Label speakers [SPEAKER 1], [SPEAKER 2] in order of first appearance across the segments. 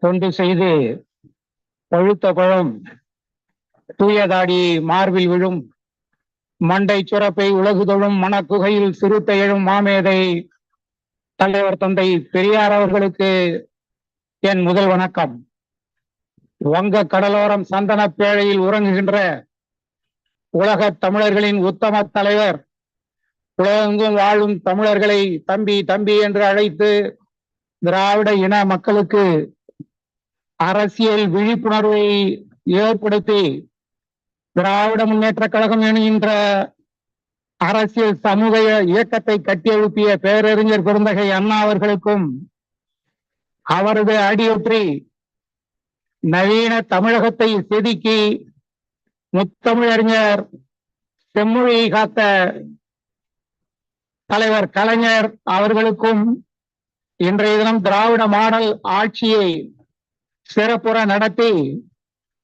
[SPEAKER 1] தொண்டு செய்து பழுத்த பழம் தூயதாடி மார்பில் விழும் மண்டை சுரப்பை உலகுதொழும் மனக்குகையில் சிறுத்தை எழும் மாமேதை தலைவர் தந்தை பெரியார் அவர்களுக்கு என் முதல் வணக்கம். வங்க கடலோரம் சந்தன பேழையில் உறங்குகின்ற உலக தமிழர்களின் உத்தம தலைவர் உலகெங்கும் வாழும் தமிழர்களை தம்பி தம்பி என்று அழைத்து திராவிட இன மக்களுக்கு அரசியல் விழிப்புணர்வை ஏற்படுத்தி திராவிட முன்னேற்ற கழகம் என்கின்ற அரசியல் சமூக இயக்கத்தை கட்டியெழுப்பிய பேரறிஞர் பெருந்தகை அண்ணா அவர்களுக்கும் அவரது அடியொற்றி நவீன தமிழகத்தை செதுக்கி முத்தமிழறிஞர் செம்மொழியை காத்த தலைவர் கலைஞர் அவர்களுக்கும் இன்றைய தினம் திராவிட மாடல் ஆட்சியை சிறப்புற நடத்தி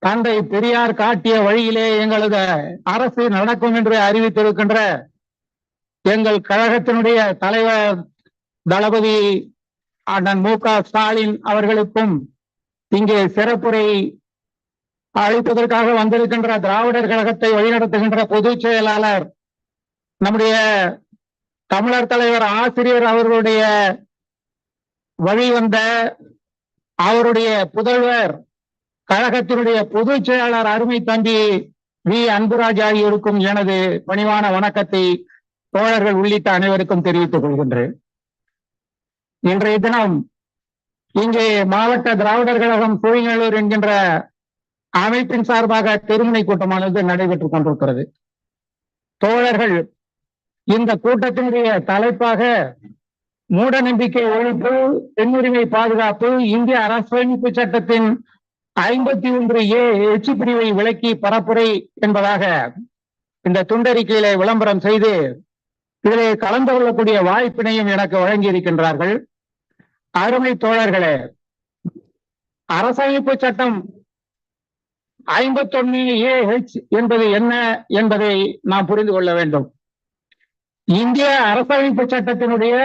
[SPEAKER 1] தந்தை பெரியார் காட்டிய வழியிலே எங்களது அரசு நடக்கும் என்று அறிவித்திருக்கின்ற எங்கள் கழகத்தினுடைய தலைவர் தளபதி அண்ணன் மு க ஸ்டாலின் அவர்களுக்கும் இங்கே சிறப்புரை அழைப்பதற்காக வந்திருக்கின்ற திராவிடர் கழகத்தை வழிநடத்துகின்ற பொதுச் செயலாளர் நம்முடைய தமிழர் தலைவர் ஆசிரியர் அவர்களுடைய வழி வந்த அவருடைய புதல்வர் கழகத்தினுடைய பொதுச் செயலாளர் அருமை தம்பி வி. அன்புராஜ் ஆகியோருக்கும் எனது பணிவான வணக்கத்தை தோழர்கள் உள்ளிட்ட அனைவருக்கும் தெரிவித்துக் கொள்கின்றேன். இன்றைய தினம் இங்கே மாவட்ட திராவிடர் கழகம் சூழிநல்லூர் என்கின்ற அமைப்பின் சார்பாக தெருமுனை கூட்டமானது நடைபெற்றுக் கொண்டிருக்கிறது. தோழர்கள் இந்த கூட்டத்தினுடைய தலைப்பாக மூட நம்பிக்கை ஒழிப்பு பெண்ணுரிமை பாதுகாப்பு இந்திய அரசமைப்பு சட்டத்தின் ஐம்பத்தி ஒன்று ஏ எச்சு பிரிவை விளக்கி பரப்புரை என்பதாக இந்த துண்டறிக்கையில விளம்பரம் செய்து இதிலே கலந்து கொள்ளக்கூடிய வாய்ப்பினையும் எனக்கு வழங்கி இருக்கின்றார்கள் அருமை தோழர்களே அரசமைப்பு சட்டம் ஐம்பத்தொன்னு ஏ ஹெச் என்பது என்ன என்பதை நாம் புரிந்து கொள்ள வேண்டும். இந்திய அரசமைப்பு சட்டத்தினுடைய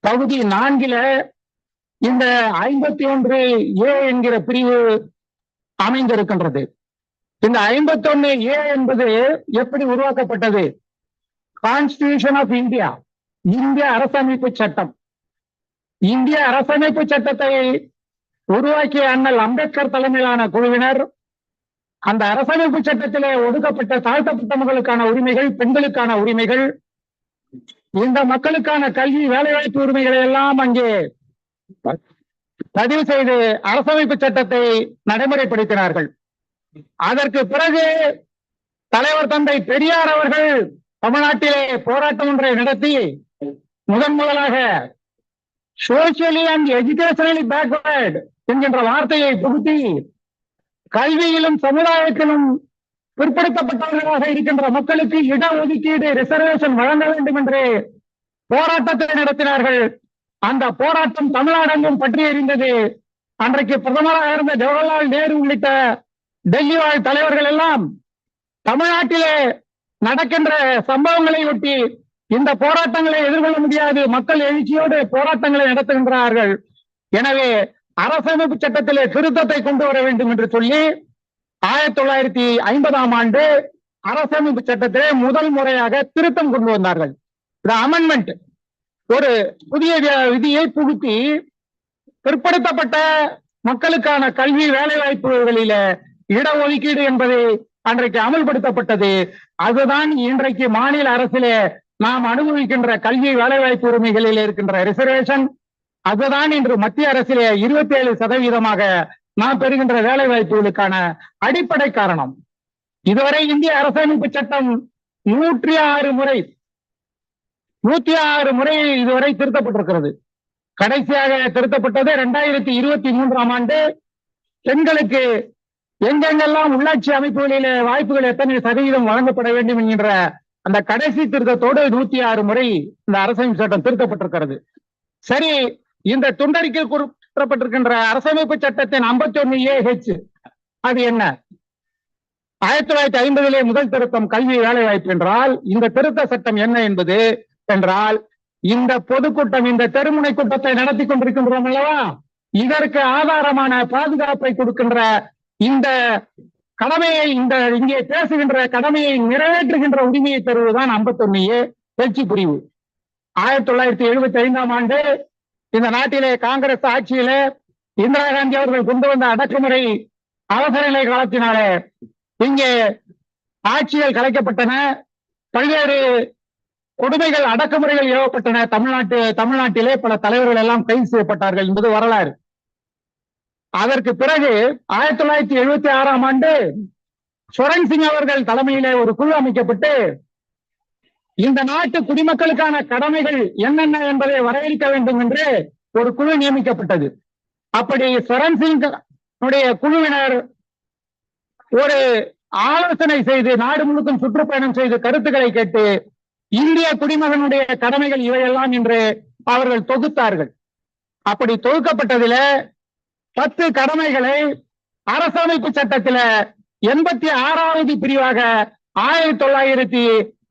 [SPEAKER 1] பகுதி நான்கில இந்த ஐம்பத்தி ஒன்று ஏ என்கிற பிரிவு அமைந்திருக்கின்றது. இந்த ஐம்பத்தி ஒன்னு ஏ என்பது எப்படி உருவாக்கப்பட்டது? கான்ஸ்டிடியூஷன் ஆஃப் இந்தியா இந்திய அரசமைப்பு சட்டம். இந்திய அரசமைப்பு சட்டத்தை உருவாக்கிய அண்ணல் அம்பேத்கர் தலைமையிலான குழுவினர் அந்த அரசமைப்பு சட்டத்திலே ஒடுக்கப்பட்ட தாழ்த்தப்பட்ட மக்களுக்கான உரிமைகள் பெண்களுக்கான உரிமைகள் இந்த மக்களுக்கான கல்வி வேலைவாய்ப்பு உரிமைகளை எல்லாம் அங்கே பதிவு செய்து அரசமைப்பு சட்டத்தை நடைமுறைப்படுத்தினார்கள். அதற்கு பிறகு தலைவர் தந்தை பெரியார் அவர்கள் தமிழ்நாட்டிலே போராட்டம் ஒன்றை நடத்தி முதன் முதலாக சோசியலி அண்ட் எஜுகேஷனலி பேக்வர்ட் என்கின்ற வார்த்தையை புகுத்தி கல்வியிலும் சமுதாயத்திலும் பிற்படுத்தப்பட்டவர்களாக இருக்கின்ற மக்களுக்கு இட ஒதுக்கீடு ரிசர்வேஷன் வழங்க வேண்டும் என்று போராட்டத்தை நடத்தினார்கள். அந்த போராட்டம் தமிழ்நாடெங்கும் பற்றி எறிந்தது அன்றைக்கு பிரதமராக இருந்த ஜவஹர்லால் நேரு உள்ளிட்ட டெல்லி வாழ் தலைவர்கள் எல்லாம் தமிழ்நாட்டிலே நடக்கின்ற சம்பவங்களை ஒட்டி இந்த போராட்டங்களை எதிர்கொள்ள முடியாது. மக்கள் எழுச்சியோடு போராட்டங்களை நடத்துகின்றார்கள். எனவே அரசமைப்பு சட்டத்திலே திருத்தத்தை கொண்டு வர வேண்டும் என்று சொல்லி ஆயிரத்தி தொள்ளாயிரத்தி ஐம்பதாம் ஆண்டு அரசமைப்பு சட்டத்திலே முதல் முறையாக திருத்தம் கொண்டு வந்தார்கள். அமெண்ட்மெண்ட் ஒரு புதிய விதியை புகுத்தி பிற்படுத்தப்பட்ட மக்களுக்கான கல்வி வேலை வாய்ப்புகளில இடஒதுக்கீடு என்பது அன்றைக்கு அமல்படுத்தப்பட்டது. அதுதான் இன்றைக்கு மாநில அரசிலே நாம் அனுபவிக்கின்ற கல்வி வேலைவாய்ப்பு உரிமைகளில் இருக்கின்ற ரிசர்வேஷன் அதுதான் இன்று மத்திய அரசிலே இருபத்தி ஏழு சதவீதமாக நாம் பெறுகின்ற வேலை வாய்ப்புகளுக்கான அடிப்படை காரணம். இதுவரை இந்திய அரசமைப்பு சட்டம் நூற்றி ஆறு முறை நூத்தி ஆறு முறை இதுவரை திருத்தப்பட்டிருக்கிறது. கடைசியாக திருத்தப்பட்டது இரண்டாயிரத்தி இருபத்தி மூன்றாம் ஆண்டு. பெண்களுக்கு எங்கெங்கெல்லாம் உள்ளாட்சி அமைப்புகளிலே வாய்ப்புகள் எத்தனை சதவீதம் வழங்கப்பட வேண்டும் என்கின்ற அந்த கடைசி திருத்தத்தோடு நூத்தி ஆறு முறை இந்த அரசமைப்பு சட்டம் திருத்தப்பட்டிருக்கிறது. சரி இந்த துண்டறிக்கை குறிப்பிடப்பட்டிருக்கின்ற அரசமைப்பு சட்டத்தின் ஐம்பத்தி ஒன்னு ஏ ஹெச் அது என்ன? ஆயிரத்தி தொள்ளாயிரத்தி ஐம்பதிலே முதல் திருத்தம் கல்வி வேலை வாய்ப்பு என்றால் இந்த திருத்த சட்டம் என்ன என்பது என்றால் இந்த பொதுக்கூட்டம் இந்த தெருமுனை கூட்டத்தை நடத்தி கொண்டிருக்கின்றோம் அல்லவா? இதற்கு ஆதாரமான பாதுகாப்பை கொடுக்கின்ற இந்த கடமையை இந்த இங்கே பேசுகின்ற கடமையை நிறைவேற்றுகின்ற உரிமையை தருவதுதான் ஐம்பத்தொன்னு ஏ எழுச்சி பிரிவு. ஆயிரத்தி தொள்ளாயிரத்தி எழுபத்தி ஐந்தாம் ஆண்டு இந்த நாட்டிலே காங்கிரஸ் ஆட்சியிலே இந்திரா காந்தி அவர்கள் கொண்டு வந்த அடக்குமுறை அவசர நிலை காலத்தினாலே இங்கே ஆட்சிகள் கலைக்கப்பட்டன பல்வேறு கொடுமைகள் அடக்குமுறைகள் ஏவப்பட்டன. தமிழ்நாட்டு தமிழ்நாட்டிலே பல தலைவர்கள் எல்லாம் கைது செய்யப்பட்டார்கள் என்பது வரலாறு. அதற்கு பிறகு ஆயிரத்தி தொள்ளாயிரத்தி எழுபத்தி ஆறாம் ஆண்டு சுரன் சிங் அவர்கள் தலைமையிலே ஒரு குழு அமைக்கப்பட்டு இந்த நாட்டு குடிமக்களுக்கான கடமைகள் என்னென்ன என்பதை வரையறுக்க வேண்டும் என்று ஒரு குழு நியமிக்கப்பட்டது. அப்படி சரண் சிங் உடைய குழுவினர் ஒரு ஆலோசனை செய்து நாடு முழுக்கும் சுற்றுப்பயணம் செய்து கருத்துக்களை கேட்டு இந்திய குடிமகனுடைய கடமைகள் இவையெல்லாம் என்று அவர்கள் தொகுத்தார்கள். அப்படி தொகுக்கப்பட்டதில பத்து கடமைகளை அரசமைப்பு சட்டத்தில எண்பத்தி ஆறாவது பிரிவாக ஆயிரத்தி தொள்ளாயிரத்தி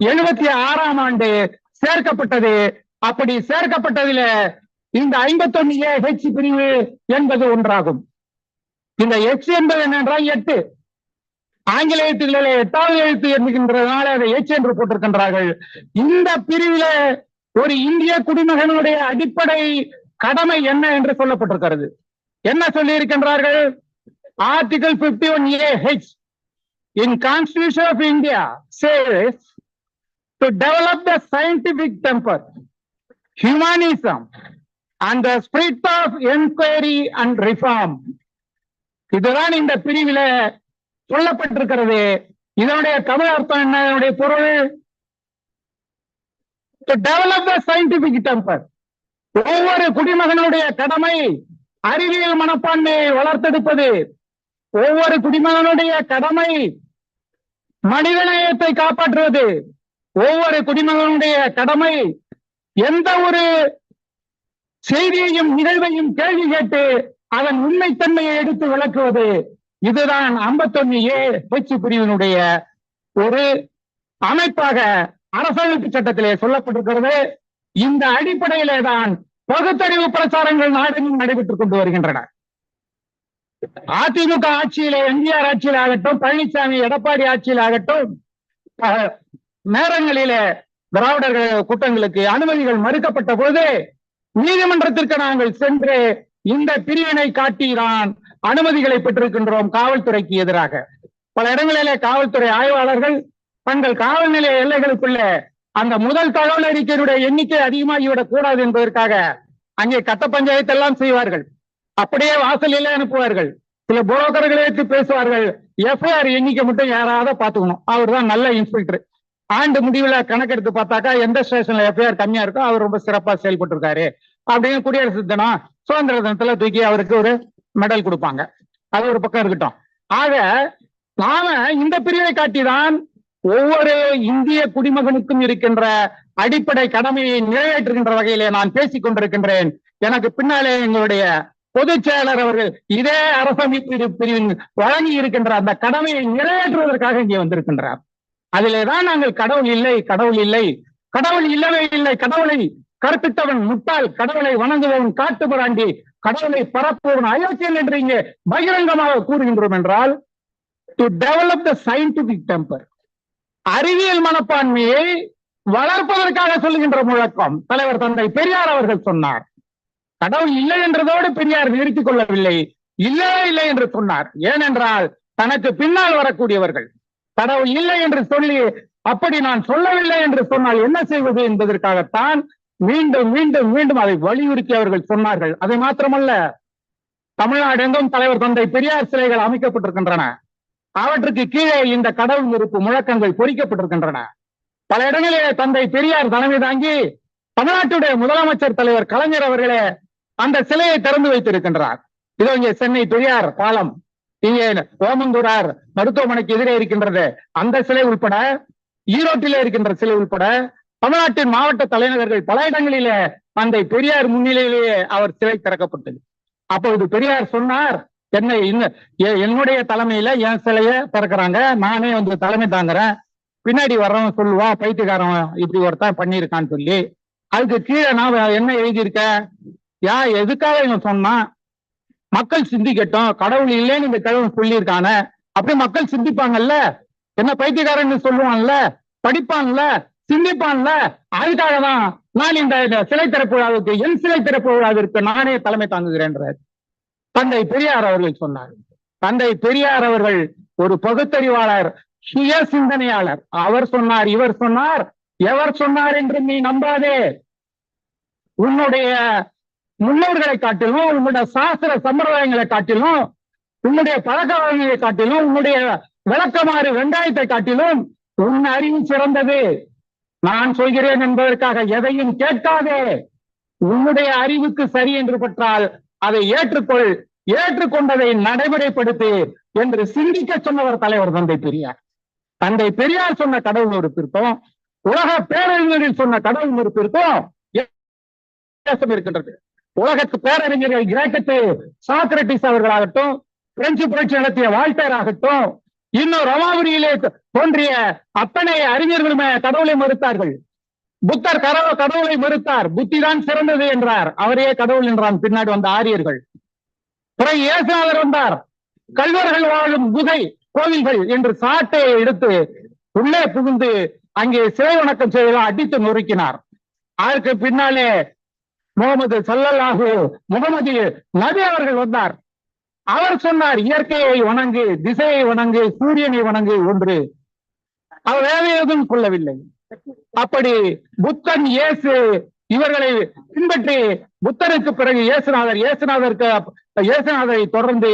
[SPEAKER 1] எழுபத்தி ஆறாம் ஆண்டு சேர்க்கப்பட்டது. அப்படி சேர்க்கப்பட்டதில இந்த ஐம்பத்தொன்னு ஏ ஹெச் பிரிவு என்பது ஒன்றாகும். இந்த ஹெச் என்பது என்னென்றால் எட்டு. ஆங்கில எழுத்துக்களில் எட்டாவது எழுத்து என்கின்றதுனால அதை எச் என்று போட்டிருக்கின்றார்கள். இந்த பிரிவில ஒரு இந்திய குடிமகனுடைய அடிப்படை கடமை என்ன என்று சொல்லப்பட்டிருக்கிறது. என்ன சொல்லி இருக்கின்றார்கள் article fifty one A H in constitution of India says to develop the scientific temper humanism and the spirit of enquiry and reform இதுதான் இந்த பிரிவில சொல்லப்பட்டிருக்கிறது. இதனுடைய தமிழ் அர்த்தம் என்ன? இதனுடைய பொருள்? டெவலப் த சயின்டிபிக் டெம்பர் ஒவ்வொரு குடிமகனுடைய கடமை அறிவியல் மனப்பான்மையை வளர்த்தெடுப்பது. ஒவ்வொரு குடிமகனுடைய கடமை மனிதநேயத்தை காப்பாற்றுவது. ஒவ்வொரு குடிமகனுடைய கடமை எந்த ஒரு செய்தியையும் நிகழ்வையும் கேள்வி கேட்டு அதன் உண்மைத்தன்மையை எடுத்து விளக்குவது இதுதான் ஐம்பத்தொன்னு ஏ பயிற்சி பிரிவினுடைய ஒரு அமைப்பாக அரசமைப்பு சட்டத்திலே சொல்லப்பட்டிருக்கிறது. இந்த அடிப்படையிலே தான் பகுத்தறிவு பிரச்சாரங்கள் நாடெங்கும் நடைபெற்றுக் கொண்டு வருகின்றன. அதிமுக ஆட்சியிலே எம்ஜிஆர் ஆட்சியில் ஆகட்டும் பழனிசாமி எடப்பாடி ஆட்சியில் ஆகட்டும் நேரங்களிலே திராவிடர்கள் கூட்டங்களுக்கு அனுமதிகள் மறுக்கப்பட்ட போது நீதிமன்றத்திற்கு நாங்கள் சென்று இந்த பிரிவினை காட்டிதான் அனுமதிகளை பெற்றிருக்கின்றோம் காவல்துறைக்கு எதிராக. பல இடங்களிலே காவல்துறை ஆய்வாளர்கள் தங்கள் காவல் நிலைய எல்லைகளுக்குள்ள அந்த முதல் தகவல் அறிக்கையினுடைய எண்ணிக்கை அதிகமாகிவிடக் கூடாது என்பதற்காக அங்கே கட்ட பஞ்சாயத்து எல்லாம் செய்வார்கள். அப்படியே வாசலில் அனுப்புவார்கள். சில புரோக்கர்களை வைத்து பேசுவார்கள். எஃப்ஐஆர் எண்ணிக்கை மட்டும் யாராவது பாத்துக்கணும் அவர் தான் நல்ல இன்ஸ்பெக்டர் ஆண்டு முடிவுல கணக்கெடுத்து பார்த்தாக்கா எந்த ஸ்டேஷன்ல எஃப்ஐஆர் கம்மியா இருக்கோ அவர் ரொம்ப சிறப்பா செயல்பட்டு இருக்காரு அப்படின்னு குடியரசு தினம் சுதந்திர தினத்துல தூக்கி அவருக்கு ஒரு மெடல் கொடுப்பாங்க. அது ஒரு பக்கம் இருக்கட்டும். ஆக நாம இந்த பிரிவை காட்டிதான் ஒவ்வொரு இந்திய குடிமகனுக்கும் இருக்கின்ற அடிப்படை கடமையை நிறைவேற்றுகின்ற வகையிலே நான் பேசிக் கொண்டிருக்கின்றேன். எனக்கு பின்னாலே எங்களுடைய பொதுச் செயலர் அவர்கள் இதே அரசமைப்பு பிரிவின் வழங்கி இருக்கின்ற அந்த கடமையை நிறைவேற்றுவதற்காக இங்கே வந்திருக்கின்றார். அதிலேதான் நாங்கள் கடவுள் இல்லை கடவுள் இல்லை. கடவுள் இல்லவே இல்லை கடவுளை கற்பித்தவன் முட்டாள் கடவுளை வணங்குபவன் காட்டு பிராண்டி கடவுளை பரப்புவன் அயோக்கியன் என்று இங்கே பகிரங்கமாக கூறுகின்றோம் என்றால் to develop the scientific temper அறிவியல் மனப்பான்மையை வளர்ப்பதற்காக சொல்லுகின்ற முழக்கம் தலைவர் தந்தை பெரியார் அவர்கள் சொன்னார். கடவுள் இல்லை என்றதோடு பெரியார் நிறுத்திக் கொள்ளவில்லை இல்லவே இல்லை என்று சொன்னார். ஏனென்றால் தனக்கு பின்னால் வரக்கூடியவர்கள் கடவுள் இல்லை என்று சொல்லி அப்படி நான் சொல்லவில்லை என்று சொன்னால் என்ன செய்வது என்பதற்காகத்தான் மீண்டும் மீண்டும் மீண்டும் அதை வலியுறுத்தி அவர்கள் சொன்னார்கள். அதை மாத்திரமல்ல தமிழ்நாடு எங்கும் தலைவர் தந்தை பெரியார் சிலைகள் அமைக்கப்பட்டிருக்கின்றன. அவற்றுக்கு கீழே இந்த கடவுள் இருப்பு முழக்கங்கள் பொறிக்கப்பட்டிருக்கின்றன. பல இடங்களிலே தந்தை பெரியார் தலைமை தாங்கி தமிழ்நாட்டுடைய முதலமைச்சர் தலைவர் கலைஞர் அவர்களே அந்த சிலையை திறந்து வைத்திருக்கின்றார். இதோ இங்கே சென்னை பெரியார் பாலம். ஓமந்தூரார் மருத்துவமனைக்கு எதிரே இருக்கின்றது. அந்த சிலை உள்பட ஈரோட்டிலே இருக்கின்ற சிலை உள்பட தமிழ்நாட்டின் மாவட்ட தலைநகர்கள் பல இடங்களிலே அந்த பெரியார் முன்னிலையிலேயே அவர் சிலை திறக்கப்பட்டது. அப்பொழுது பெரியார் சொன்னார் என்னை என்னுடைய தலைமையில என் சிலைய திறக்கிறாங்க. நானே வந்து தலைமை தாங்குறேன். பின்னாடி வர்றவன் சொல்லுவான் பைத்தியக்காரன் இப்படி ஒருத்தன் பண்ணியிருக்கான்னு சொல்லி அதுக்கு கீழே நான் என்ன எழுதியிருக்கேன்? யா எதுக்காக இவன் சொன்னான்? மக்கள் சிந்திக்கட்டும் கடவுள் இல்லைன்னு இந்த கடவுள் சொல்லியிருக்கான அப்படியே மக்கள் சிந்திப்பாங்கல்ல? என்ன பைத்தியக்காரன்னு சொல்லுவான்ல? படிப்பான்ல? சிந்திப்பான்ல? அதுக்காக தான் நான் இந்த இந்த சிலை திறப்பு விழாவுக்கு என் சிலை திறப்பு விழாவிற்கு நானே தலைமை தாங்குகிறேன்றார். தந்தை பெரியார் அவர்கள் சொன்னார். தந்தை பெரியார் அவர்கள் ஒரு பகுத்தறிவாளர் சுய சிந்தனையாளர் அவர் சொன்னார் இவர் சொன்னார் எவர் சொன்னார் என்று நீ நம்பாதே. உன்னுடைய முன்னோர்களை காட்டிலும் உன்னுடைய சாஸ்திர சம்பிரதாயங்களை காட்டிலும் உன்னுடைய பழக்க வகையை காட்டிலும் உன்னுடைய விளக்கமாறு வெங்காயத்தை காட்டிலும் உன் அறிவு சிறந்தது. நான் சொல்கிறேன் என்பதற்காக எதையும் கேட்காதே. உன்னுடைய அறிவுக்கு சரி என்று பெற்றால் அதை ஏற்றுக்கொள். ஏற்றுக்கொண்டதை நடைமுறைப்படுத்து என்று சிந்திக்க சொன்னவர் தலைவர் தந்தை பெரியார். தந்தை பெரியார் சொன்ன கடவுள் ஒரு திருத்தம் உலக பேரறிஞரில் சொன்ன கடவுள் ஒரு திருத்தம் இருக்கின்றது. உலகத்து பேரறிஞர்கள் கிரேக்கத்து சாக்ரட்டிஸ் அவர்களாகட்டும் பிரெஞ்சு புரட்சி நடத்திய வால்டர் ஆகட்டும் இன்னும் ரமாபுரியிலே தோன்றிய அத்தனை அறிஞர்களுமே கடவுளை மறுத்தார்கள். புத்தர் கடவு கடவுளை மறுத்தார். புத்தி தான் சிறந்தது என்றார். அவரே கடவுள் என்றான். பின்னாடி வந்த ஆரியர்கள். பிறகு இயேசுநாதர் வந்தார். கல்வர்கள் வாழும் குகை கோவில்கள் என்று சாட்டை எடுத்து உள்ளே புகுந்து அங்கே சிலை வணக்கம் செய்து அடித்து நொறுக்கினார். அதற்கு பின்னாலே முகமது சல்லல்லாஹு முகமது நபி அவர்கள் வந்தார். அவர் சொன்னார் இயற்கையை வணங்கு திசையை வணங்கு சூரியனை வணங்கு ஒன்று அவர் வேற எதுவும் கொள்ளவில்லை அப்படி புத்தன் இயேசு இவர்களை பின்பற்றி புத்தருக்கு பிறகு இயேசுநாதர் இயேசுநாதருக்கு இயேசுநாதரை தொடர்ந்து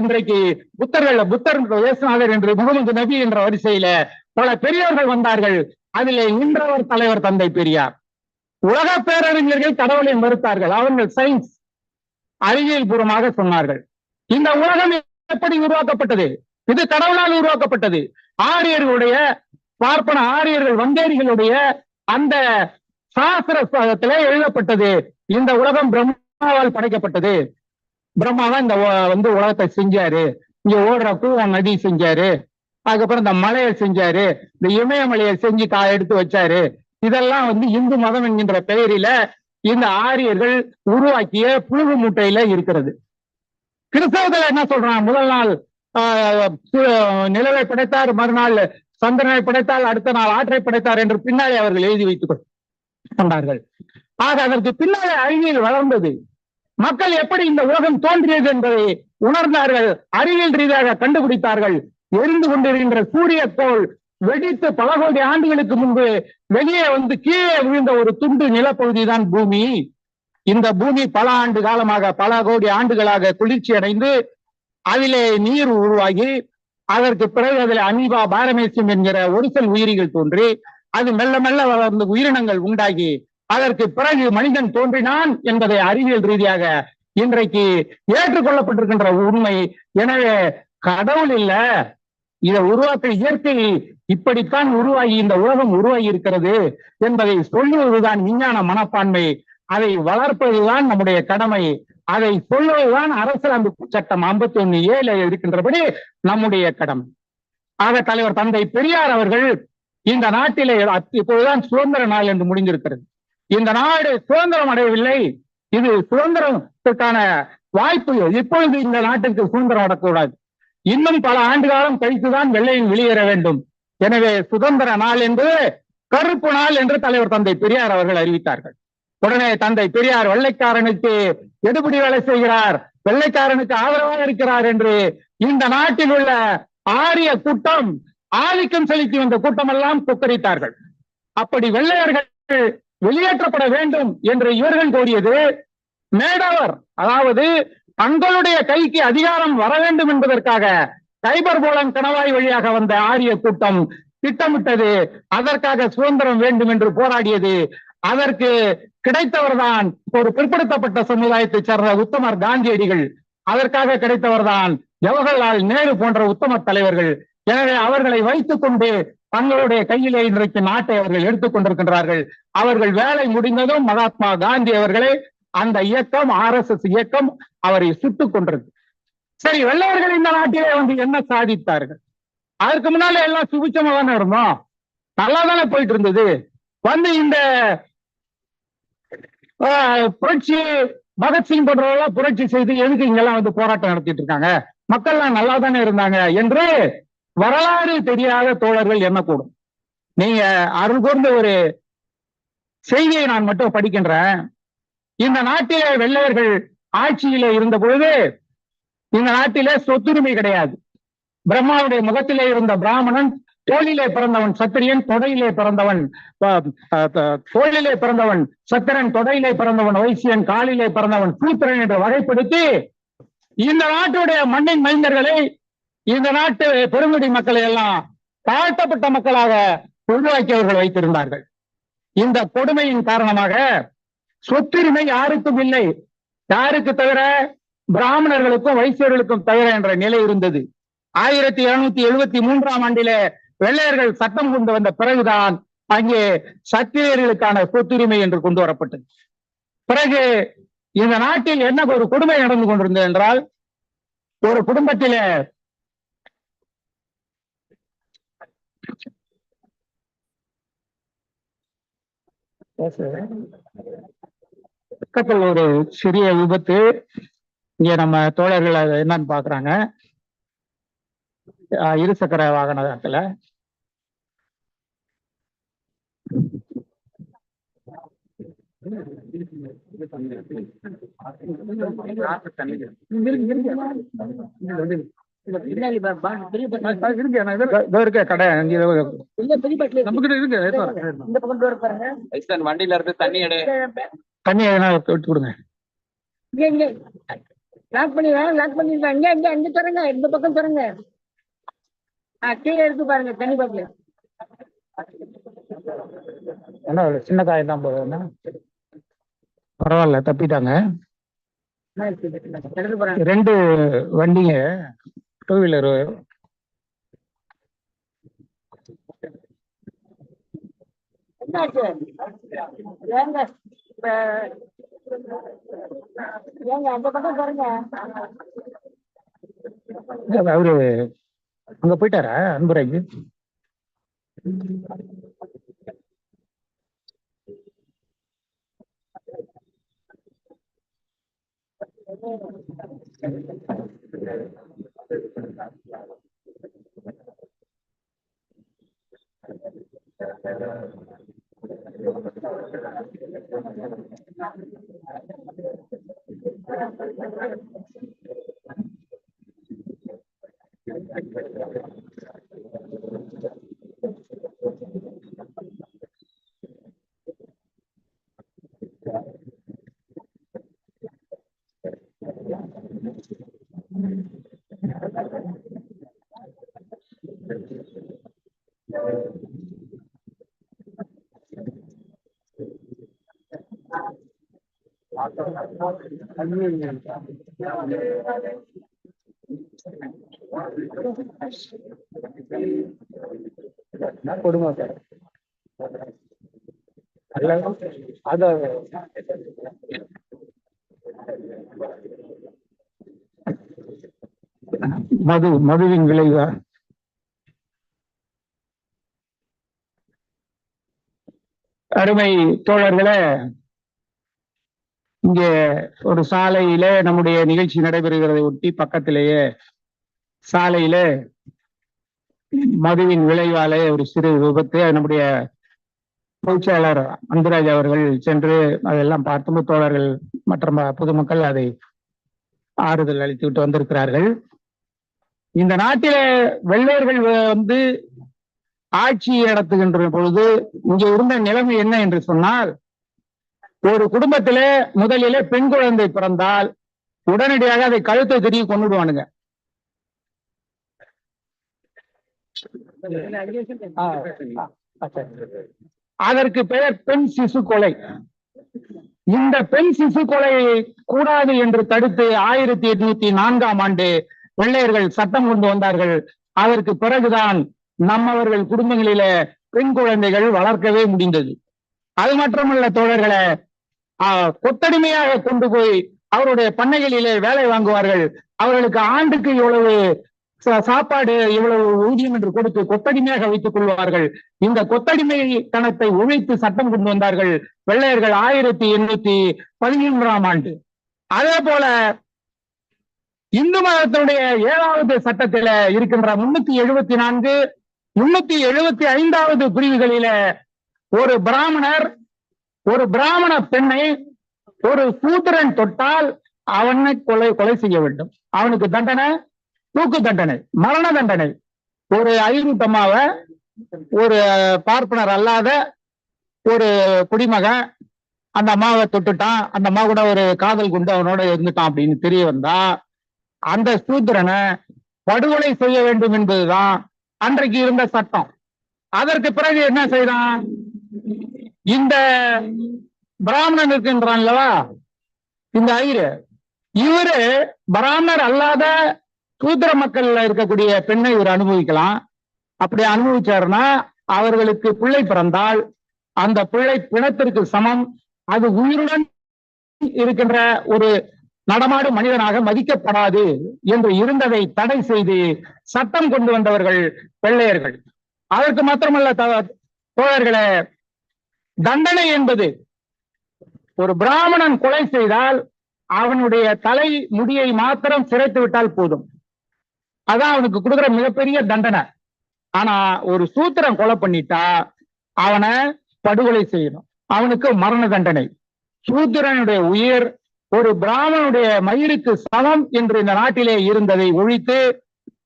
[SPEAKER 1] இன்றைக்கு புத்தர்கள் புத்தர் இயேசுநாதர் என்று முகமது நபி என்ற வரிசையில பல பெரியவர்கள் வந்தார்கள். அதிலே இன்றவர் தலைவர் தந்தை பெரியார். உலக பேரறிஞர்கள் கடவுளை மறுத்தார்கள். அவர்கள் சயின்ஸ் அறிவியல் பூர்வமாக சொன்னார்கள். இந்த உலகம் எப்படி உருவாக்கப்பட்டது? இது கடவுளால் உருவாக்கப்பட்டது. ஆரியர்களுடைய பார்ப்பன ஆரியர்கள் வந்தேரிகளுடைய அந்த சாஸ்திர புத்தகத்திலே எழுதப்பட்டது. இந்த உலகம் பிரம்மாவால் படைக்கப்பட்டது. பிரம்மா தான் இந்த வந்து உலகத்தை செஞ்சாரு. இங்க ஓடுற கூவம் நதி செஞ்சாரு. அதுக்கப்புறம் இந்த மலையை செஞ்சாரு. இந்த இமயமலையை செஞ்சு கா எடுத்து வச்சாரு. இதெல்லாம் வந்து இந்து மதம் என்கின்ற பெயரில இந்த ஆரியர்கள் உருவாக்கிய புழுகு மூட்டையில இருக்கிறது. கிறிஸ்தவத்துல என்ன சொல்றான் முதல் நாள் ஆஹ், நிலவை படைத்தார் மறுநாள் சந்திரனை படைத்தால் அடுத்த நாள் ஆற்றை படைத்தார் என்று பின்னாலே அவர்கள் எழுதி வைத்துக் கொண்டார்கள். ஆக அதற்கு பின்னாலே அறிவியல் வளர்ந்தது. மக்கள் எப்படி இந்த உலகம் தோன்றியது என்பதை உணர்ந்தார்கள் அறிவியல் ரீதியாக கண்டுபிடித்தார்கள். எரிந்து கொண்டிருக்கின்ற சூரிய கோள் வெடித்து பல கோடி ஆண்டுகளுக்கு முன்பு வெளியே வந்து கீழே விழுந்த ஒரு துண்டு நிலப்பகுதி தான் பூமி. இந்த பூமி பல ஆண்டு காலமாக பல கோடி ஆண்டுகளாக குளிர்ச்சி அடைந்து அதிலே நீர் உருவாகி அதற்கு பிறகு அதில் அமீபா பாரமேசியம் என்கிற ஒரு சில உயிரிகள் தோன்றி அது மெல்ல மெல்ல வளர்ந்து உயிரினங்கள் உண்டாகி அதற்கு பிறகு மனிதன் தோன்றினான் என்பதை அறிவியல் ரீதியாக இன்றைக்கு ஏற்றுக்கொள்ளப்பட்டிருக்கின்ற உண்மை. எனவே கடவுள் இல்ல இதை உருவாக்க இயற்கை இப்படித்தான் உருவாகி இந்த உலகம் உருவாகி இருக்கிறது என்பதை சொல்லுவதுதான் விஞ்ஞான மனப்பான்மை. அதை வளர்ப்பதுதான் நம்முடைய கடமை. அதை சொல்லுவதுதான் அரசியலமைப்பு சட்டம் ஐம்பத்தி ஒண்ணு ஏழு இருக்கின்றபடி நம்முடைய கடமை. ஆக தலைவர் தந்தை பெரியார் அவர்கள் இந்த நாட்டிலே இப்போதுதான் சுதந்திர நாள் என்று முடிந்திருக்கிறது. இந்த நாடு சுதந்திரம் அடையவில்லை. இது சுதந்திரத்திற்கான வாய்ப்பு இப்பொழுது இந்த நாட்டிற்கு சுதந்திரம் அடக்கூடாது இன்னும் பல ஆண்டு காலம் கழித்துதான் வெள்ளையின் வெளியேற வேண்டும். எனவே சுதந்திர நாள் என்று கருப்பு நாள் என்று தலைவர் தந்தை பெரியார் அவர்கள் அறிவித்தார்கள். உடனே தந்தை பெரியார் வெள்ளைக்காரனுக்கு எடுபடி வேலை செய்கிறார். வெள்ளைக்காரனுக்கு ஆதரவாக இருக்கிறார் என்று இந்த நாட்டில் உள்ள ஆரிய கூட்டம் ஆதிக்கம் செலுத்தி வந்த கூட்டம் எல்லாம் கொக்கரித்தார்கள் அப்படி வெள்ளையர்கள் வெளியேற்றப்பட வேண்டும் என்று இவர்கள் கோரியது மேடவர் அதாவது தங்களுடைய கைக்கு அதிகாரம் வர வேண்டும் என்பதற்காக கைபர் போலன் கணவாய் வழியாக வந்த ஆரிய கூட்டம் திட்டமிட்டது. அதற்காக சுதந்திரம் வேண்டும் என்று போராடியது. அதற்கு கிடைத்தவர்தான் ஒரு பிற்படுத்தப்பட்ட சமுதாயத்தைச் சேர்ந்த உத்தமர் காந்தியடிகள். அதற்காக கிடைத்தவர்தான் ஜவஹர்லால் நேரு போன்ற உத்தம தலைவர்கள். எனவே அவர்களை வைத்துக் கொண்டு தங்களுடைய கையிலே இன்றைக்கு நாட்டை அவர்கள் எடுத்துக் கொண்டிருக்கின்றார்கள். அவர்கள் வேலை முடிந்ததும் மகாத்மா காந்தி அவர்களை அந்த இயக்கம் ஆர் எஸ் எஸ் இயக்கம் அவரை சுட்டுக் கொண்டிருக்கு சரி வெள்ளையர்கள் இந்த நாட்டிலே வந்து என்ன சாதித்தார்கள்? அதற்கு முன்னால எல்லாம் சுபிச்சமா தானே இருந்தோம்? நல்லா தானே போயிட்டு இருந்தது. வந்து இந்த ஆஹ், புரட்சி பகத்சிங் போன்றவர்கள் புரட்சி செய்து எதுக்கு இங்கெல்லாம் வந்து போராட்டம் நடத்திட்டு இருக்காங்க? மக்கள்லாம் நல்லா தானே இருந்தாங்க என்று வரலாறு தெரியாத தோழர்கள் எண்ணக்கூடும். நீங்க அருள் கூர்ந்த ஒரு செய்தியை நான் மட்டும் படிக்கின்றேன். இந்த நாட்டிலே வெள்ளையர்கள் ஆட்சியிலே இருந்த பொழுது இந்த நாட்டிலே சொத்துரிமை கிடையாது. பிரம்மாவுடைய முகத்திலே இருந்த பிராமணன் தோளிலே பிறந்தவன் சத்திரியன் தொடையிலே பிறந்தவன் தோழிலே தோளிலே பிறந்தவன் சத்திரன் தொடையிலே பிறந்தவன் வைசியன் காலிலே பிறந்தவன் சூத்திரன் என்று வகைப்படுத்தி இந்த நாட்டுடைய மண்ணின் மைந்தர்களை இந்த நாட்டு பெருங்குடி மக்களை எல்லாம் தாழ்த்தப்பட்ட மக்களாக உருவாக்கியவர்கள் வைத்திருந்தார்கள். இந்த கொடுமையின் காரணமாக சொத்துரிமை யாருக்கும் இல்லை. யாருக்கு தவிர? பிராமணர்களுக்கும் வைசியர்களுக்கும் தவிர என்ற நிலை இருந்தது. ஆயிரத்தி இருநூத்தி எழுபத்தி மூன்றாம் ஆண்டிலே வெள்ளையர்கள் சட்டம் கொண்டு வந்த பிறகுதான் அங்கே சத்திரியர்களுக்கான சொத்துரிமை என்று கொண்டு வரப்பட்டது. பிறகு இந்த நாட்டில் என்ன ஒரு கொடுமை நடந்து கொண்டிருந்தது என்றால் ஒரு குடும்பத்திலே பக்கத்தில் ஒரு சிறிய விபத்து. இங்க நம்ம தோழர்கள் அது என்னன்னு பாக்குறாங்க. இருசக்கர வாகனத்துல.
[SPEAKER 2] வண்டியில இருந்து தண்ணி எடு.
[SPEAKER 1] தண்ணி எதனா விட்டு கொடுங்க.
[SPEAKER 3] லாக் பண்ணிடுறேன் லாக் பண்ணிடுறேன் இங்க இங்க இங்க திறங்க இந்த பக்கம் திறங்க. ஆ கீழே இருக்கு பாருங்க தண்ணி பாட்டில்.
[SPEAKER 1] என்ன சின்ன காயம் தான் போகுதுன்னா பரவாயில்ல தப்பிட்டாங்க. ரெண்டு வண்டிங்க டூ வீலர்
[SPEAKER 3] என்னாச்சு? ஏங்க அங்க போயிட்டாரா அந்த Thank you.
[SPEAKER 1] அவரு அங்க சார் மது மதுவின் விளைவா. அருமை தோழர்களே இங்கே ஒரு சாலையிலே நம்முடைய நிகழ்ச்சி நடைபெறுகிறதை ஒட்டி பக்கத்திலேயே சாலையிலே மதுவின் விளைவாலே ஒரு சிறு விபத்து. நம்முடைய பொதுச்செயலர் அன்புராஜ் அவர்கள் சென்று அதெல்லாம் பார்த்து தோழர்கள் மற்ற பொதுமக்கள் அதை ஆறுதல் அளித்து விட்டு வந்திருக்கிறார்கள். இந்த நாட்டில வெள்ளையர்கள் வந்து ஆட்சி நடத்துகின்ற பொழுது இங்கே இருந்த நிலைமை என்ன என்று சொன்னால் ஒரு குடும்பத்திலே முதலிலே பெண் குழந்தை பிறந்தால் உடனடியாக அதை கழுத்தை தெரிய கொண்டுடுவானுங்க அதற்கு பெயர் பெண் சிசு கொலை. இந்த பெண் சிசு கொலை கூடாது என்று தடுத்து ஆயிரத்தி எட்நூத்தி நான்காம் ஆண்டு வெள்ளையர்கள் சட்டம் கொண்டு வந்தார்கள். அதற்கு பிறகுதான் நம்மவர்கள் குடும்பங்களில பெண் குழந்தைகள் வளர்க்கவே முடிந்தது. அது மட்டுமல்ல தோழர்களை கொத்தடிமையாக கொண்டு போய் அவருடைய பண்ணைகளிலே வேலை வாங்குவார்கள். அவர்களுக்கு ஆண்டுக்கு இவ்வளவு சா- சாப்பாடு இவ்வளவு ஊதியம் என்று கொடுத்து கொத்தடிமையாக வைத்துக் கொள்வார்கள். இந்த கொத்தடிமை தனத்தை ஒழித்து சட்டம் கொண்டு வந்தார்கள். வெள்ளையர்கள் ஆயிரத்தி எண்ணூத்தி பதிமூன்றாம் ஆண்டு. அதே போல இந்து மதத்தினுடைய ஏழாவது சட்டத்தில இருக்கின்ற முன்னூத்தி எழுபத்தி நான்கு முன்னூத்தி எழுபத்தி ஐந்தாவது பிரிவுகளில ஒரு பிராமணர் ஒரு பிராமண பெண்ணை ஒரு சூத்திரன் தொட்டால் அவனை கொலை கொலை செய்ய வேண்டும். அவனுக்கு தண்டனை தூக்கு தண்டனை மரண தண்டனை. ஒரு ஐநூத்தம்மாவை ஒரு பார்ப்பனர் அல்லாத ஒரு குடிமகன் அந்த அம்மாவை தொட்டுட்டான். அந்த அம்மா கூட ஒரு காதல் குண்டு அவனோட இருந்துட்டான் அப்படின்னு தெரிய வந்தா அந்த சூத்திரனை படுகொலை செய்ய வேண்டும் என்பதுதான் அன்றைக்கு இருந்த சட்டம். அதற்கு பிறகு என்ன செய்தான்? இந்த பிராமணன் இருக்கின்றான் இல்லவா இந்த ஐயரு. இவரு பிராமணர் அல்லாத சூத்திர மக்கள்ல இருக்கக்கூடிய பெண்ணை இவர் அனுபவிக்கலாம். அப்படி அனுபவிச்சாருன்னா அவர்களுக்கு பிள்ளை பிறந்தால் அந்த பிள்ளை பிணத்திற்கு சமம். அது உயிருடன் இருக்கின்ற ஒரு நடமாடும் மனிதனாக மதிக்கப்படாது என்று இருந்ததை தடை செய்து சட்டம் கொண்டு வந்தவர்கள் வெள்ளையர்கள். அதற்கு மாத்திரமல்ல த- தோழர்களே தண்டனை என்பது. ஒரு பிராமணன் கொலை செய்தால் அவனுடைய தலை முடியை மாத்திரம் சிறைத்து விட்டால் போதும். அதான் அவனுக்கு கொடுக்குற மிகப்பெரிய தண்டனை. ஆனா ஒரு சூத்திரம் கொலை பண்ணிட்டா அவனை படுகொலை செய்யணும். அவனுக்கு மரண தண்டனை. சூத்திரனுடைய உயிர் ஒரு பிராமணனுடைய மயிருக்கு சமம் என்று இந்த நாட்டிலே இருந்ததை ஒழித்து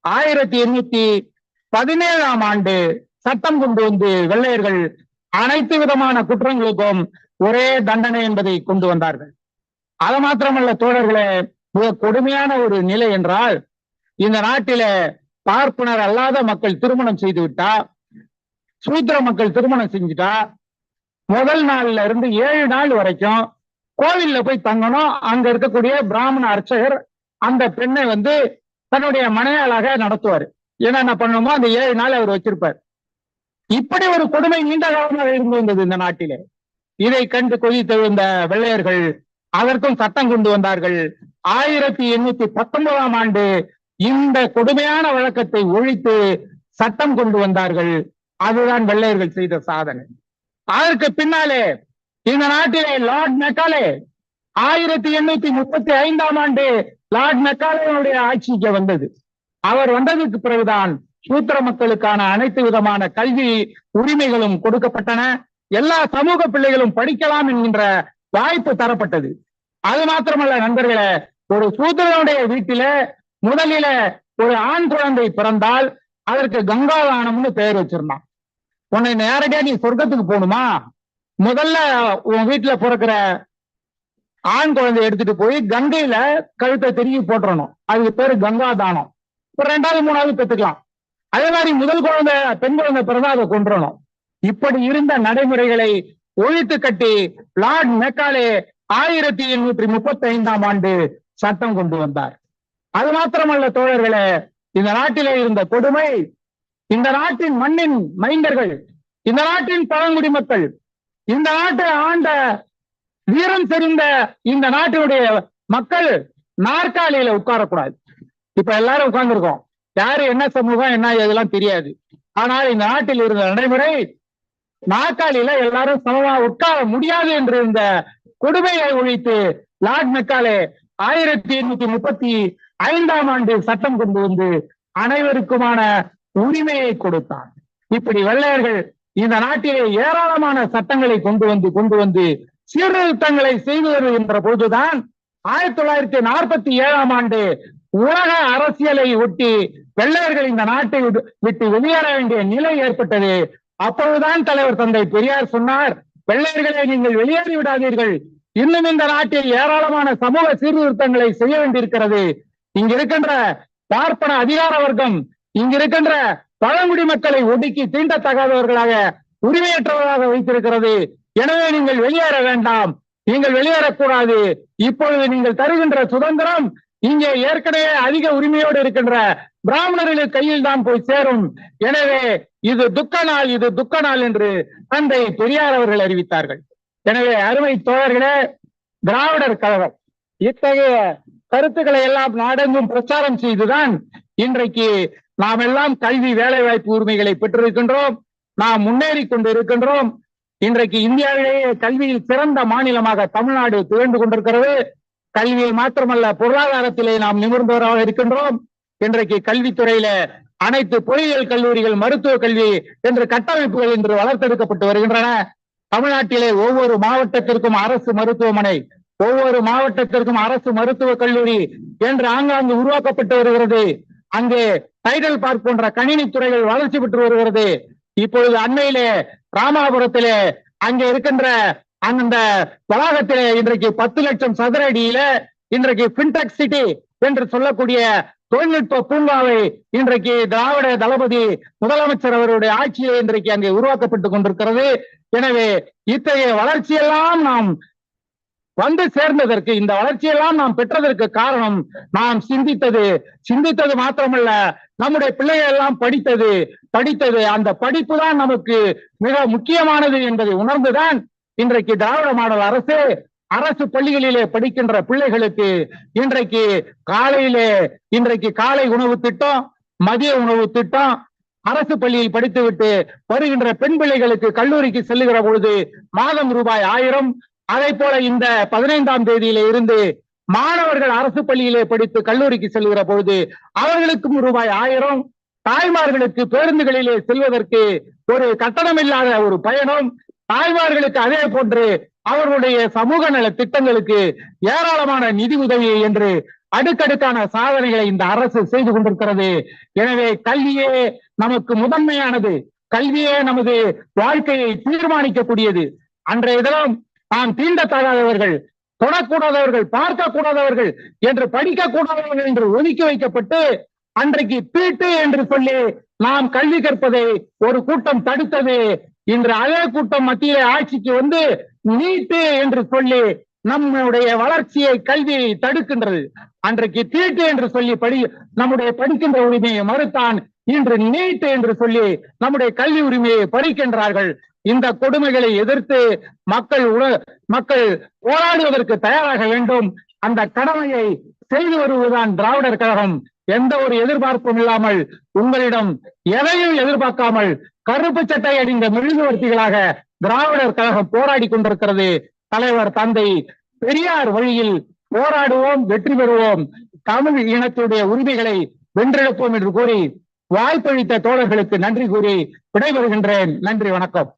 [SPEAKER 1] ஆயிரத்தி எண்ணூத்தி பதினேழாம் ஆண்டு சட்டம் கொண்டு வந்து வெள்ளையர்கள் அனைத்து விதமான குற்றங்களுக்கும் ஒரே தண்டனை என்பதை கொண்டு வந்தார்கள். அது மாத்திரமல்ல தோழர்களே மிக கொடுமையான ஒரு நிலை என்றால் இந்த நாட்டில பார்ப்பனர் அல்லாத மக்கள் திருமணம் செய்து விட்டா சூத்திர மக்கள் திருமணம் செஞ்சுட்டா முதல் நாள்ல இருந்து ஏழு நாள் வரைக்கும் கோவில்ல போய் தங்கணும். அங்க இருக்கக்கூடிய பிராமண அர்ச்சகர் அந்த பெண்ணை வந்து தன்னுடைய மனையாளாக நடத்துவார். என்னென்ன பண்ணணுமோ அந்த ஏழு நாள் அவர் வச்சிருப்பார். இப்படி ஒரு கொடுமை நீண்ட காலமாக இருந்து வந்தது இந்த நாட்டிலே. இதை கண்டு கொதித்தெழுந்த வெள்ளையர்கள் அதற்கும் சட்டம் கொண்டு வந்தார்கள். ஆயிரத்தி எண்ணூத்தி பத்தொன்பதாம் ஆண்டு இந்த கொடுமையான வழக்கத்தை ஒழித்து சட்டம் கொண்டு வந்தார்கள். அதுதான் வெள்ளையர்கள் செய்த சாதனை. அதற்கு பின்னாலே இந்த நாட்டிலே லார்ட் மெக்காலே ஆயிரத்தி எண்ணூத்தி முப்பத்தி ஐந்தாம் ஆண்டு லார்ட் மெக்காலேனுடைய ஆட்சிக்கு வந்தது. அவர் வந்ததுக்கு பிறகுதான் சூத்திர மக்களுக்கான அனைத்து விதமான கல்வி உரிமைகளும் கொடுக்கப்பட்டன. எல்லா சமூக பிள்ளைகளும் படிக்கலாம் என்கின்ற வாய்ப்பு தரப்பட்டது. அது மாத்திரமல்ல நண்பர்களே ஒரு சூத்திரனுடைய வீட்டில முதலில ஒரு ஆண் குழந்தை பிறந்தால் அதற்கு கங்காதானம்னு பெயர் வச்சிருந்தான். உன்னை நேரடியா நீ சொர்க்கத்துக்கு போகணுமா? முதல்ல உன் வீட்டுல பிறக்கிற ஆண் குழந்தை எடுத்துட்டு போய் கங்கையில கழுத்தை திரும்பி போட்டுறணும். அதுக்கு பேரு கங்காதானம் இப்ப ரெண்டாவது மூணாவது பெற்றுக்கலாம். அதே மாதிரி முதல் குழந்தை பெண் குழந்தை பிறந்தா அதை கொன்றணும். இப்படி இருந்த நடைமுறைகளை ஒழித்து கட்டி லார்ட் மெக்காலே ஆயிரத்தி எண்ணூற்றி முப்பத்தி ஐந்தாம் ஆண்டு சட்டம் கொண்டு வந்தார். அது மாத்திரமல்ல தோழர்களே இந்த நாட்டிலே இருந்த கொடுமை இந்த நாட்டின் மண்ணின் மைந்தர்கள் இந்த நாட்டின் பழங்குடி மக்கள் இந்த நாட்டை ஆண்ட வீரம் தெரிந்த இந்த நாட்டினுடைய மக்கள் நாற்காலியில உட்காரக்கூடாது. இப்ப எல்லாரும் உட்கார்ந்துருக்கோம். யாரு என்ன சமூகம் என்ன இதெல்லாம் தெரியாது. ஆனால் இந்த நாட்டில் இருந்த நடைமுறை நாற்காலியில எல்லாரும் சமமா உட்கார முடியாது என்று இருந்த கொடுமையை ஒழித்து லார்ட் மெக்காலே ஆயிரத்தி எண்ணூத்தி முப்பத்தி ஐந்தாம் ஆண்டு சட்டம் கொண்டு வந்து அனைவருக்குமான உரிமையை கொடுத்தார் இப்படி வெள்ளையர்கள் இந்த நாட்டிலே ஏராளமான சட்டங்களை கொண்டு வந்து கொண்டு வந்து சீர்திருத்தங்களை செய்து வருகின்ற போதுதான் ஆயிரத்தி தொள்ளாயிரத்தி நாற்பத்தி ஏழாம் ஆண்டு உலக அரசியலை ஒட்டி வெள்ளையர்கள் இந்த நாட்டை விட்டு- விட்டு வெளியேற வேண்டிய நிலை ஏற்பட்டது. அப்பொழுதுதான் தலைவர் தந்தை பெரியார் சொன்னார் வெள்ளையர்களை நீங்கள் வெளியேறி விடாதீர்கள். இன்னும் இந்த நாட்டில் ஏராளமான சமூக சீர்திருத்தங்களை செய்ய வேண்டியிருக்கிறது. இங்க இருக்கின்ற பார்ப்பன அதிகார வர்க்கம் இங்க இருக்கின்ற பழங்குடி மக்களை ஒடுக்கி தீண்டத்தகாதவர்களாக உரிமையற்றவர்களாக வைத்திருக்கிறது. எனவே நீங்கள் வெளியேற வேண்டாம். நீங்கள் வெளியேறக்கூடாது. இப்பொழுது நீங்கள் தருகின்ற சுதந்திரம் இங்கே ஏற்கனவே அதிக உரிமையோடு இருக்கின்ற பிராமணர்கள் கையில் தான் போய் சேரும். எனவே இது துக்க நாள் இது துக்க நாள் என்று தந்தை பெரியார் அவர்கள் அறிவித்தார்கள். எனவே அருமை தோழர்களே திராவிடர் கழகம் இத்தகைய கருத்துக்களை எல்லாம் நாடெங்கும் பிரச்சாரம் செய்துதான் இன்றைக்கு நாம் எல்லாம் கல்வி வேலை வாய்ப்பு உரிமைகளை பெற்றிருக்கின்றோம். நாம் முன்னேறி கொண்டு இருக்கின்றோம் இன்றைக்கு இந்தியாவிலேயே கல்வியில் சிறந்த மாநிலமாக தமிழ்நாடு திகழ்ந்து கொண்டிருக்கிறது. கல்வியில் மாத்திரமல்ல பொருளாதாரத்திலே நாம் நிமிர்ந்தவராக இருக்கின்றோம். இன்றைக்கு கல்வித்துறையில அனைத்து பொறியியல் கல்லூரிகள் மருத்துவ கல்வி என்ற கட்டமைப்புகள் இன்று வளர்த்தெடுக்கப்பட்டு வருகின்றன. தமிழ்நாட்டிலே ஒவ்வொரு மாவட்டத்திற்கும் அரசு மருத்துவமனை ஒவ்வொரு மாவட்டத்திற்கும் அரசு மருத்துவக் கல்லூரி என்று ஆங்காங்கு உருவாக்கப்பட்டு வருகிறது. அங்கே டைடல் பார்க் போன்ற கணினி துறைகள் வளர்ச்சி பெற்று வருகிறது. இப்பொழுது அண்மையிலே ராமாபுரத்திலே அங்கே இருக்கின்ற அந்த வளாகத்திலே இன்றைக்கு பத்து லட்சம் சதுர அடியில இன்றைக்கு பின்டெக் சிட்டி என்று சொல்லக்கூடிய தொழில்நுட்ப பூங்காவை இன்றைக்கு திராவிட தளபதி முதலமைச்சர் அவருடைய ஆட்சியிலே இன்றைக்கு அங்கே உருவாக்கப்பட்டுக் கொண்டிருக்கிறது. எனவே இத்தகைய வளர்ச்சியெல்லாம் நாம் வந்து சேர்ந்ததற்கு இந்த வளர்ச்சியெல்லாம் நாம் பெற்றதற்கு காரணம் நாம் சிந்தித்தது. சிந்தித்தது மாத்திரமல்ல நம்முடைய பிள்ளைகள் எல்லாம் படித்தது. படித்தது அந்த படிப்பு தான் நமக்கு மிக முக்கியமானது என்பதை உணர்ந்துதான் இன்றைக்கு திராவிட மாடல் அரசு அரசு பள்ளிகளிலே படிக்கின்ற பிள்ளைகளுக்கு இன்றைக்கு காலையிலே இன்றைக்கு காலை உணவு திட்டம் மதிய உணவு திட்டம் அரசு பள்ளியில் படித்துவிட்டு வருகின்ற பெண் பிள்ளைகளுக்கு கல்லூரிக்கு செல்லுகிற பொழுது மாதம் ரூபாய் ஆயிரம். அதை போல இந்த பதினைந்தாம் தேதியில இருந்து மாணவர்கள் அரசு பள்ளியிலே படித்து கல்லூரிக்கு செல்கிற பொழுது அவர்களுக்கும் ரூபாய் ஆயிரம். தாய்மார்களுக்கு பேருந்துகளிலே செல்வதற்கு ஒரு கட்டணம் இல்லாத ஒரு பயணம். தாய்மார்களுக்கு அதே போன்று அவர்களுடைய சமூக நல திட்டங்களுக்கு ஏராளமான நிதி உதவி என்று அடுக்கடுக்கான சாதனைகளை இந்த அரசு செய்து கொண்டிருக்கிறது. எனவே கல்வியே நமக்கு முதன்மையானது. கல்வியே நமது வாழ்க்கையை தீர்மானிக்கக்கூடியது. அன்றைய தினம் நாம் தீண்டத்தகாதவர்கள் தொடக்கூடாதவர்கள் பார்க்க கூடாதவர்கள் என்று படிக்க கூடாதவர்கள் என்று ஒதுக்கி வைக்கப்பட்டு அன்றைக்கு பீட்டு என்று சொல்லி நாம் கல்வி கற்பதை ஒரு கூட்டம் தடுத்தது இன்று அதே கூட்டம் மத்தியிலே ஆட்சிக்கு வந்து நீட்டு என்று சொல்லி நம்முடைய வளர்ச்சியை கல்வியை தடுக்கின்றது. அன்றைக்கு தீட்டு என்று சொல்லி படி நம்முடைய படிக்கின்ற உரிமையை மறுத்தான் இன்று நீட்டு என்று சொல்லி நம்முடைய கல்வி உரிமையை பறிக்கின்றார்கள். இந்த கொடுமைகளை எதிர்த்து மக்கள் உண- மக்கள் போராடுவதற்கு தயாராக வேண்டும். அந்த கடமையை செய்து வருவதுதான் திராவிடர் கழகம். எந்த ஒரு எதிர்பார்ப்பும் இல்லாமல் உங்களிடம் எதையும் எதிர்பார்க்காமல் கருப்பு சட்டை அணிந்த மெழுகுவர்த்திகளாக திராவிடர் கழகம் போராடி கொண்டிருக்கிறது. தலைவர் தந்தை பெரியார் வழியில் போராடுவோம் வெற்றி பெறுவோம். தமிழ் இனத்துடைய உரிமைகளை வென்றெடுப்போம் என்று கூறி வாய்ப்பளித்த தோழர்களுக்கு நன்றி கூறி விடைபெறுகின்றேன். நன்றி வணக்கம்.